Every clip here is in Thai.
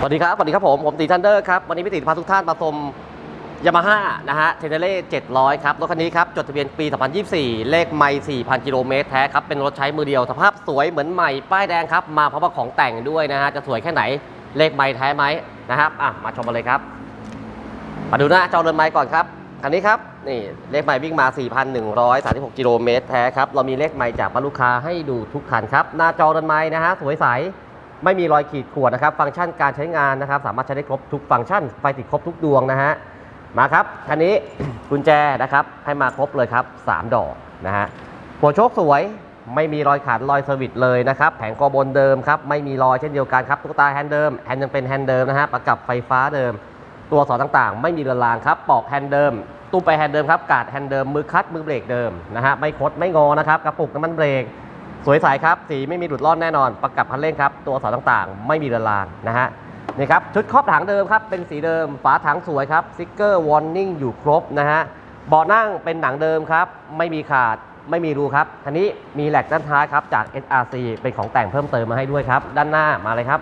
สวัสดีครับ สวัสดีครับผม ผมตีทันเดอร์ครับ วันนี้พิติพาทุกท่านมาชมยามาฮ่านะฮะเทเนเล่700 ครับ รถคันนี้ครับ จดทะเบียนปี 2024 เลขไม่4,000 กิโลเมตรแท้ครับ เป็นรถใช้มือเดียว สภาพสวยเหมือนใหม่ ป้ายแดงครับ มาพร้อมกับของแต่งด้วยนะฮะ จะสวยแค่ไหน เลขไม่แท้ไหมนะครับ อะ มาชมกันเลยครับ มาดูหน้าจอเดินไม้ก่อนครับ คันนี้ครับ นี่ เลขไม้วิ่งมา 4,136 กิโลเมตรแท้ครับ เรามีเลขไม้จากบรรลุคาให้ดูทุกคันครับ หน้าจอเดินไม้นะฮะ สวยใส ไม่มีรอยขีดข่วนนะครับ ฟังก์ชันการใช้งานนะครับ สามารถใช้ได้ครบทุกฟังก์ชัน ไฟติดครบทุกดวงนะฮะ มาครับคันนี้กุญแจนะครับ ให้มาครบเลยครับ 3 ดอกนะฮะ หัวโชคสวยไม่มีรอยขาดรอยเซอร์วิสเลยนะครับ แผงกอบนเดิมครับ ไม่มีรอยเช่นเดียวกันครับตุ๊กตาแฮนด์เดิม แฮนด์ยังเป็นแฮนด์เดิมนะฮะ ประกับไฟฟ้าเดิม ตัวสอนต่างๆ ไม่มีเรือนรางครับ ปอกแฮนด์เดิม ตู้ไปแฮนด์เดิมครับ กาดแฮนด์เดิม มือคัด มือเบรกเดิมนะฮะ ไม่คดไม่งอนะครับ กระปุกน้ำมันเบรก สวยใสครับ สีไม่มีหลุดร่อนแน่นอน ประกับคันเร่งครับ ตัวเสาต่างๆ ไม่มีเรือนรางนะฮะนี่ครับชุดครอบถังเดิมครับ เป็นสีเดิม ฝาถังสวยครับสติกเกอร์วอร์นิ่งอยู่ครบนะฮะเบาะนั่งเป็นหนังเดิมครับ ไม่มีขาดไม่มีรูครับคันนี้มีแหลกด้านท้ายครับจาก SRC เป็นของแต่งเพิ่มเติมมาให้ด้วยครับ ด้านหน้ามาเลยครับ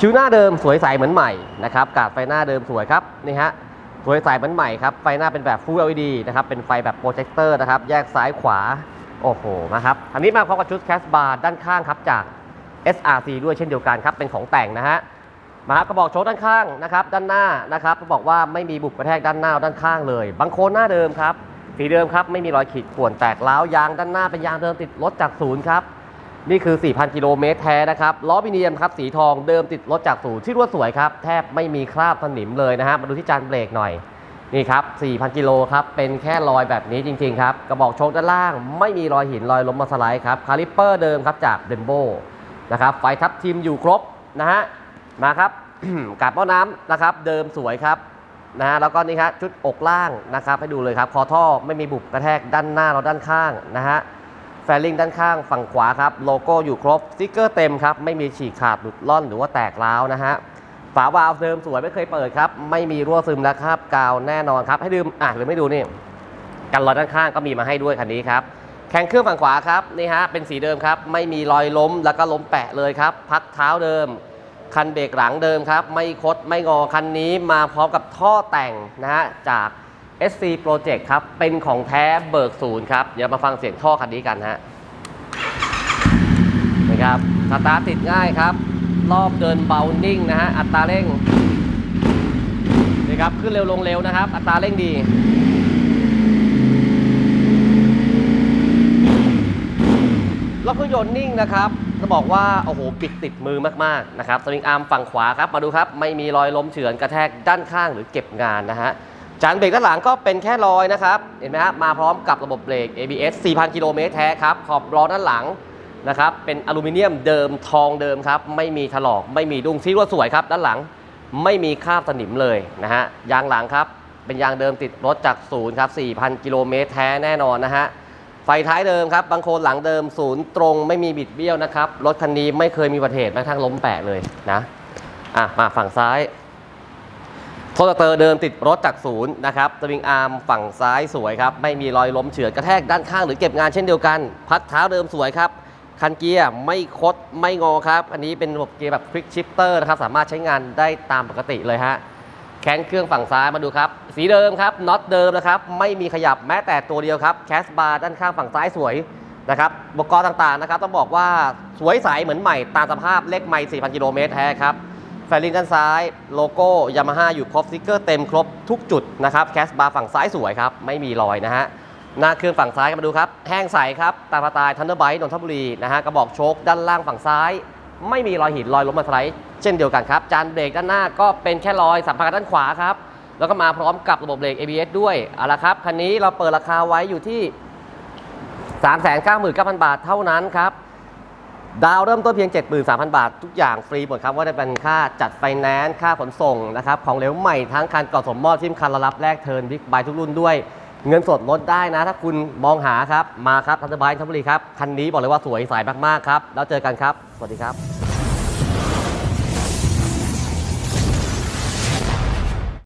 ชิวหน้าเดิมสวยใสเหมือนใหม่นะครับกาดไฟหน้าเดิมสวยครับนี่ฮะสวยใสเหมือนใหม่ครับไฟหน้าเป็นแบบ Full LED นะครับเป็นไฟแบบโปรเจคเตอร์นะครับแยกซ้ายขวา โอ้โหนะครับอันนี้มาพร้อมกับชุดแคสบาร์ด้านข้างครับจาก SRC ด้วยเช่นเดียวกันครับเป็นของแต่งนะฮะมาครับกระบอกโชว์ด้านข้างนะครับด้านหน้านะครับบอกว่าไม่มีบุบกระแทกด้านหน้าด้านข้างเลยบางโคนหน้าเดิมครับสีเดิมครับไม่มีรอยขีดข่วนแตกร้าวยางด้านหน้าเป็นยางเดิมติดรถจากศูนย์ครับนี่คือ 4,000 กิโลเมตรแท้นะครับล้อวิเนียมครับสีทองเดิมติดรถจากศูนย์ที่รวดสวยครับแทบไม่มีคราบสนิมเลยนะฮะมาดูที่จานเบรกหน่อย นี่ครับ 4,000 กิโลครับ เป็นแค่รอยแบบนี้จริง ๆ ครับ กระบอกโชคด้านล่าง ไม่มีรอยหินรอยล้มมาสไลด์ครับ คาลิปเปอร์เดิมครับจากเดมโบนะครับ ไฟทับทิมอยู่ครบนะฮะ มาครับ กาบหม้อน้ำนะครับ เดิมสวยครับนะฮะ แล้วก็นี่ครับชุดอกล่างนะครับ ให้ดูเลยครับ คอท่อไม่มีบุบกระแทกด้านหน้าเราด้านข้างนะฮะ แฟลิงด้านข้างฝั่งขวาครับ โลโก้อยู่ครบ สติ๊กเกอร์เต็มครับ ไม่มีฉีกขาดหลุดล่อนหรือว่าแตกร้าวนะฮะ ฝาวาล์วเดิมสวยไม่เคยเปิดครับ ไม่มีรั่วซึมนะครับ กาวแน่นอนครับ ให้ดื่มอะหรือไม่ดูนี่กันรอยด้านข้างก็มีมาให้ด้วยคันนี้ครับแข้งเครื่องฝั่งขวาครับนี่ฮะเป็นสีเดิมครับ ไม่มีรอยล้มแล้วก็ล้มแปะเลยครับ พักเท้าเดิม คันเบรกหลังเดิมครับ ไม่คดไม่งอคันนี้มาพร้อมกับท่อแต่งนะฮะจาก SC Project ครับ เป็นของแท้เบิกศูนย์ครับ เดี๋ยวมาฟังเสียงท่อคันนี้กันฮะนะครับสตาร์ทติดง่ายครับ รอบเดินเบานิ่งนะฮะ อัตราเร่งนี่ครับ ขึ้นเร็วลงเร็วนะครับ อัตราเร่งดีรอบเครื่องยนต์นิ่งนะครับจะบอกว่า โอ้โห ปิดติดมือมาก ๆ นะครับ สวิงอาร์มฝั่งขวาครับ มาดูครับ ไม่มีรอยล้มเฉือนกระแทกด้านข้างหรือเก็บงานนะฮะ จานเบรกด้านหลังก็เป็นแค่รอยนะครับ เห็นไหมครับ มาพร้อมกับระบบเบรก ABS 4,000 กิโลเมตรแท้ครับ ขอบล้อด้านหลัง นะครับเป็นอลูมิเนียมเดิมทองเดิมครับไม่มีถลอกไม่มีดุ้งซีรวสวยครับด้านหลังไม่มีคราบสนิมเลยนะฮะยางหลังครับเป็นยางเดิมติดรถจากศูนย์ครับ4,000 กิโลเมตรแท้แน่นอนนะฮะไฟท้ายเดิมครับบางโคนหลังเดิมศูนย์ตรงไม่มีบิดเบี้ยวนะครับรถคันนี้ไม่เคยมีอุบัติเหตุแม้กระทั่งล้มแปะเลยนะอะมาฝั่งซ้ายโทสเตอร์เดิมติดรถจากศูนย์นะครับสวิงอาร์มฝั่งซ้ายสวยครับไม่มีรอยล้มเฉือนกระแทกด้านข้างหรือเก็บงานเช่นเดียวกัน พัดเท้าเดิมสวยครับ คันเกียร์ไม่คดไม่งอครับ อันนี้เป็นระบบเกียร์แบบคลิกชิปเตอร์นะครับ สามารถใช้งานได้ตามปกติเลยฮะแคนเครื่องฝั่งซ้ายมาดูครับ สีเดิมครับน็อตเดิมนะครับ ไม่มีขยับแม้แต่ตัวเดียวครับ แคสบาร์ด้านข้างฝั่งซ้ายสวยนะครับอุปกรณ์ต่างๆนะครับ ต้องบอกว่าสวยใสเหมือนใหม่ตามสภาพเลขไม่ 4,000 กิโลเมตรแท้ครับแฟลิงด้านซ้าย โลโก้ยามาฮ่าอยู่ครบสติ๊กเกอร์เต็มครบทุกจุดนะครับ แคสบาร์ฝั่งซ้ายสวยครับ ไม่มีรอยนะฮะ หน้าเครื่องฝั่งซ้ายกันมาดูครับ แห้งใสครับ ตามสไตล์ทันเดอร์ไบต์นนทบุรีนะฮะกระบอกโชคด้านล่างฝั่งซ้าย ไม่มีรอยหินรอยล้มมาสไลด์เช่นเดียวกันครับ จานเบรกด้านหน้าก็เป็นแค่รอยสัมผัสด้านขวาครับ แล้วก็มาพร้อมกับระบบเบรก ABS ด้วยเอาละครับคันนี้เราเปิดราคาไว้อยู่ที่ 399,000 บาทเท่านั้นครับดาวเริ่มต้นเพียง 73,000 บาท ทุกอย่างฟรีหมดครับ ว่าจะเป็นค่าจัดไฟแนนซ์ค่าขนส่งนะครับของเหลวใหม่ทั้งคันก่อสมมอบที่คันระรับแรกเทิร์นบิ๊กไบทุกรุ่นด้วย เงินสดลดได้นะ ถ้าคุณมองหาครับ มาครับทันตบายทันบุรีครับ คันนี้บอกเลยว่าสวยสายมากๆครับ แล้วเจอกันครับ สวัสดีครับ